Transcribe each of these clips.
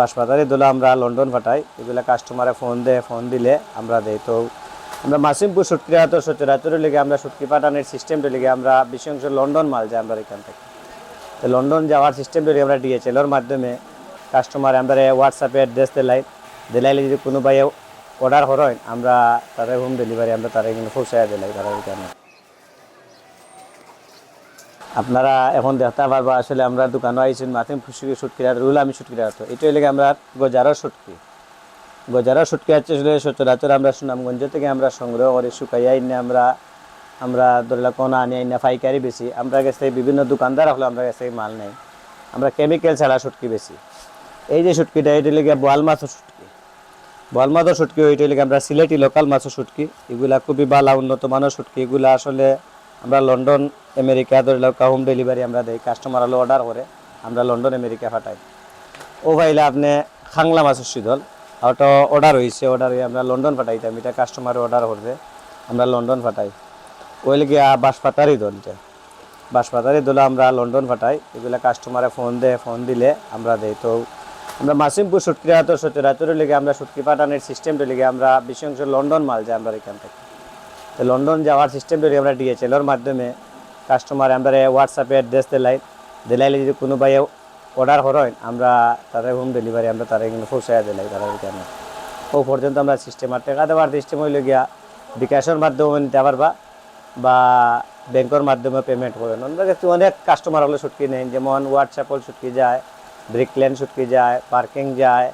বাসপাতারি দিলে আমরা লন্ডন পাঠাই। এগুলা কাস্টমারে ফোন দেয় ফোন দিলে আমরা দেই। তো আমরা মাসিমপুর সুটকিরা তো সচরাচরের লেগে আমরা সুটকি পাঠানোর সিস্টেমটা লেগে আমরা বেশি অংশ লন্ডন মাল যাই আমরা এখান থেকে। তো লন্ডন যাওয়ার সিস্টেমটা লেগে আমরা ডিএচএলের মাধ্যমে কাস্টমার আমরা হোয়াটসঅ্যাপে অ্যাড্রেস দিলাই। দিলাইলে যদি কোনো ভাই অর্ডার করেন আমরা তাদের হোম ডেলিভারি আমরা তারা এখানে পৌঁছায় দিলাই, তারা এখানে। আপনারা এখন দেখতে পারবা, আসলে আমরা দোকানে আইছেন মাথিম ফুসুকি সুটকিরা রুল আমি সুটকিরা তো এটাই লেগে আমরা গজারও সুটকি। গজারও সুটকি আছে আসলে সচরাচর আমরা সুনামগঞ্জ থেকে আমরা সংগ্রহ করে শুকাইয়া আইনে আমরা আমরা ধরলা কোনা আনি, আইনা পাইকারি বেশি। আমরা কাছে বিভিন্ন দোকানদার হলো আমরা কাছে মাল নেই। আমরা কেমিক্যাল ছাড়া সুটকি বেশি। এই যে সুটকিটা, এটা লেগে বোয়াল মাছের সুটকি। বোয়াল মাছের সুটকি ওইটা লেগে আমরা সিলেটি লোকাল মাছের সুটকি। এগুলা খুবই ভালো উন্নত মানের সুটকি। এগুলা আসলে আমরা লন্ডন, আমেরিকা, ধরে ধরলাম হোম ডেলিভারি আমরা দেই। কাস্টমার হলো অর্ডার করে, আমরা লন্ডন, আমেরিকা ফাটাই ও ভাইলে আপনি খাংলা মাছের শীতল। ওটা অর্ডার হয়েছে অর্ডার হয়ে আমরা লন্ডন পাঠাইতাম। এটা কাস্টমার অর্ডার করবে, আমরা লন্ডন পাঠাই। ওই গিয়া বাসপাতারি দলটা বাসপাতারি দলে আমরা লন্ডন ফাটাই এগুলা কাস্টমারে ফোন দেয় ফোন দিলে আমরা দেই। তো আমরা মাসিমপুর সুটকিরা তো সচরাচরের লেগে আমরা সুটকি পাঠানোর সিস্টেমটা লেগে আমরা বেশি অংশ লন্ডন মাল যাই আমরা এখান থেকে লন্ডন যাওয়ার সিস্টেম লেগে আমরা ডিএচএলের মাধ্যমে কাস্টমার আমরা হোয়াটসঅ্যাপে অ্যাড্রেস দিলাই। দিলাইলে যদি কোনো ভাই অর্ডার করেন, আমরা তাদের হোম ডেলিভারি আমরা তারা এখানে পৌঁছায় দিলাই তারা এখানে ও পর্যন্ত আমরা সিস্টেম আর টাকা দেওয়ার সিস্টেম হইলে গিয়া বিকাশের মাধ্যমে নিতে পারবা বা ব্যাংকের মাধ্যমে পেমেন্ট করেন অন্য কাছে অনেক কাস্টমার হলে ছুটকি নেন যেমন হোয়াটসঅ্যাপল ছুটকি যায় ব্রিকল্যান্ড ছুটকি যায় পার্কিং যায়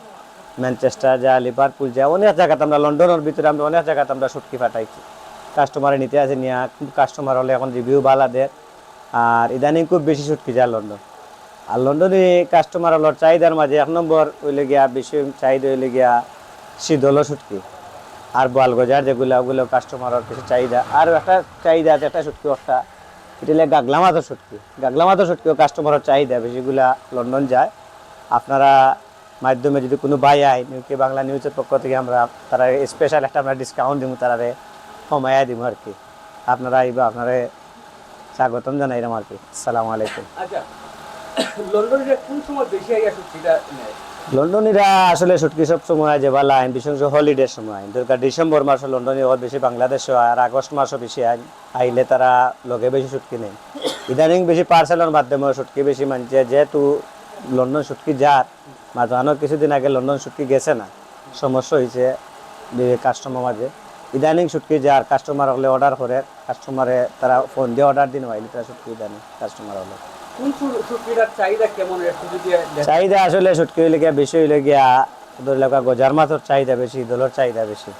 ম্যানচেস্টার যায় লিভারপুল যায়, অনেক জায়গাতে আমরা লন্ডনের ভিতরে আমরা অনেক জায়গাতে আমরা ছুটকি পাঠাইছি। কাস্টমারে নিতে আছে নিয়ে কাস্টমার হলে এখন রিভিউ ভালো দেয়। আর ইদানিং খুব বেশি ছুটকি যায় লন্ডন। আর লন্ডনে কাস্টমার হলো চাহিদার মাঝে এক নম্বর হইলে গিয়া, বেশি চাহিদা হইলে গিয়া শীতল ছুটকি। আর বোয়ালগজার যেগুলো, ওগুলো কাস্টমারের কিছু চাহিদা। আর একটা চাহিদা আছে, একটা ছুটকি একটা। এটা হলে গাগলা মাথার ছুটকি গাগলা মাথার ছুটকিও কাস্টমারের চাহিদা বেশিগুলা লন্ডন যায়। আপনারা মাধ্যমে যদি কোনো বাই আয় নিউকে বাংলা নিউজের পক্ষ থেকে আমরা তারা স্পেশাল একটা আমরা ডিসকাউন্ট দিব তারারে। কমাইয়া দিব আর কি। আপনারা আইবা আপনারা স্বাগতম জানাইলাম আর কি। সালাম আলাইকুম। আচ্ছা লন্ডনীরা আসলে ছুটকি সব সময় যে ভালো আইন বিশেষ করে হলিডের সময়। দরকার ডিসেম্বর মাসে লন্ডনে ওর বেশি বাংলাদেশে আর আগস্ট মাসও বেশি আইলে তারা লগে বেশি ছুটকি নেই ইদানিং বেশি পার্সেলের মাধ্যমে ছুটকি বেশি মানছে। যেহেতু লন্ডন ছুটকি যার মাঝানো কিছুদিন আগে লন্ডন ছুটকি গেছে না। সমস্যা হয়েছে কাস্টমার মাঝে। ইদানিং ছুটকি যার কাস্টমার হলে অর্ডার করে কাস্টমারে তারা ফোন দিয়ে অর্ডার দিন আইলে তারা ছুটকি ইদানিং কাস্টমার হলে। চাহিদা আসলে শুটকি হইলে গিয়া বেশি হইলে গিয়া গজার মাছের চাহিদা বেশি দলের চাহিদা বেশি।